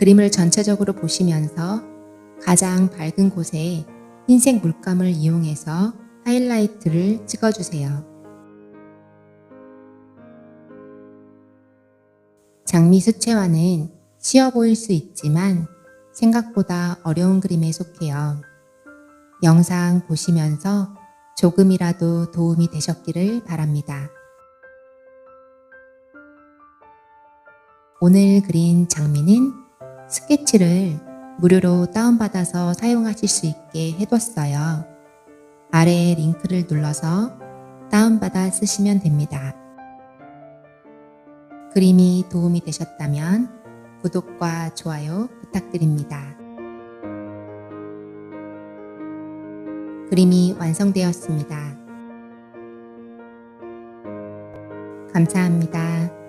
그림을 전체적으로 보시면서 가장 밝은 곳에 흰색 물감을 이용해서 하이라이트를 찍어주세요. 장미 수채화는 쉬워 보일 수 있지만 생각보다 어려운 그림에 속해요. 영상 보시면서 조금이라도 도움이 되셨기를 바랍니다. 오늘 그린 장미는 스케치를 무료로 다운받아서 사용하실 수 있게 해뒀어요. 아래에 링크를 눌러서 다운받아 쓰시면 됩니다. 그림이 도움이 되셨다면 구독과 좋아요 부탁드립니다. 그림이 완성되었습니다. 감사합니다.